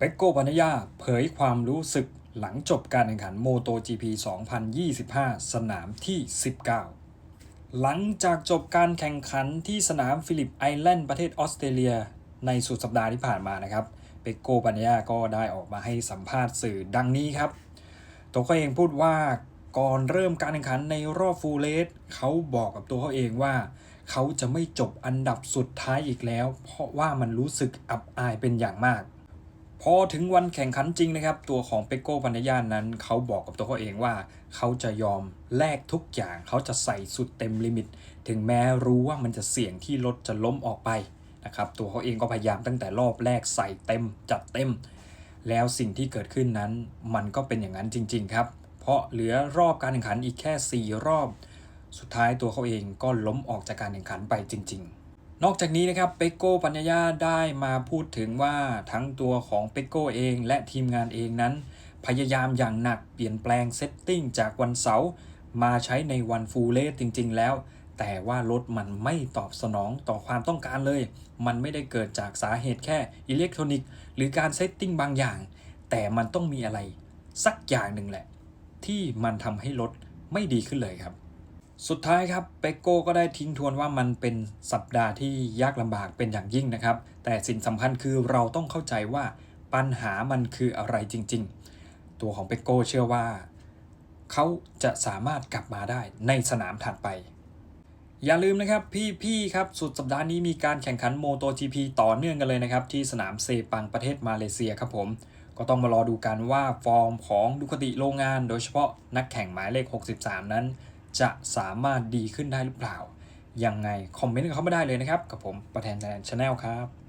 เปกโกปัญญาเผยความรู้สึกหลังจบการแข่งขัน MotoGP 2025 สนามที่ 19 หลังจากจบการแข่งขันที่สนามฟิลิปไอแลนด์ประเทศออสเตรเลีย ในสุดสัปดาห์ที่ผ่านมานะครับ เปกโกปัญญาก็ได้ออกมาให้สัมภาษณ์สื่อดังนี้ครับ ตัวเขาเองพูดว่าก่อนเริ่มการแข่งขันในรอบฟูลเลสเขาบอกกับตัวเขาเองว่า เขาจะไม่จบอันดับสุดท้ายอีกแล้ว เพราะว่ามันรู้สึกอับอายเป็นอย่างมาก พอถึงวันแข่งขันจริงนะครับ ตัวของเปโก้ปัญญานั้น เขาบอกกับตัวเขาเองว่า เขาจะยอมแลกทุกอย่าง เขาจะใส่สุดเต็มลิมิต ถึงแม้รู้ว่ามันจะเสี่ยงที่รถจะล้มออกไปนะครับตัวเขาเองก็พยายามตั้งแต่รอบแรกใส่เต็มจัดเต็ม แล้วสิ่งที่เกิดขึ้นนั้น มันก็เป็นอย่างนั้นจริง ๆ ครับ เพราะเหลือรอบการแข่งขันอีกแค่ 4 รอบ สุดท้ายตัวเขาเองก็ล้มออกจากการแข่งขันไปจริง ๆ นอกจากนี้นะครับเปโก้ปัญญาได้มาพูดถึงว่าทั้งตัวของเปโก้เองและทีมงานเองนั้น พยายามอย่างหนักเปลี่ยนแปลงเซตติ้งจากวันเสาร์มาใช้ในวันฟูลเลสจริง ๆ แล้ว แต่ว่ารถมันไม่ตอบสนองต่อความต้องการเลย มันไม่ได้เกิดจากสาเหตุแค่อิเล็กทรอนิกส์หรือการเซตติ้งบางอย่าง แต่มันต้องมีอะไร สักอย่างหนึ่งแหละ ที่มันทำให้รถไม่ดีขึ้นเลยครับ สุดท้ายครับเปโก้ก็ได้ทิ้งทวนว่ามันเป็นสัปดาห์ที่ยากลำบากเป็นอย่างยิ่งนะครับ แต่สิ่งสำคัญคือเราต้องเข้าใจว่าปัญหามันคืออะไรจริง ๆ ตัวของเปโก้เชื่อว่า เขาจะสามารถกลับมาได้ในสนามถัดไป อย่าลืมนะครับพี่ๆครับสุดสัปดาห์นี้มีการแข่งขัน MotoGP ต่อเนื่องกันเลยนะครับ ที่สนามเซปังประเทศมาเลเซียครับผมก็ต้องมารอดูกันว่าฟอร์มของดุคติโรงงาน โดยเฉพาะนักแข่งหมายเลข 63 นั้น จะสามารถดีขึ้นได้หรือเปล่า ยังไง คอมเมนต์กันเข้ามาได้เลยนะครับ กับผมประธานแชาแนลครับ